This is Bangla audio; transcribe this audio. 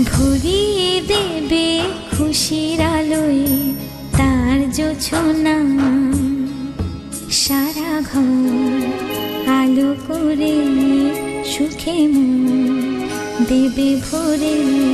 ভরিয়ে দেবে খুশির আলোয় তার জোছনা সারা ঘর আলো করে সুখে মন দেবে ভরে।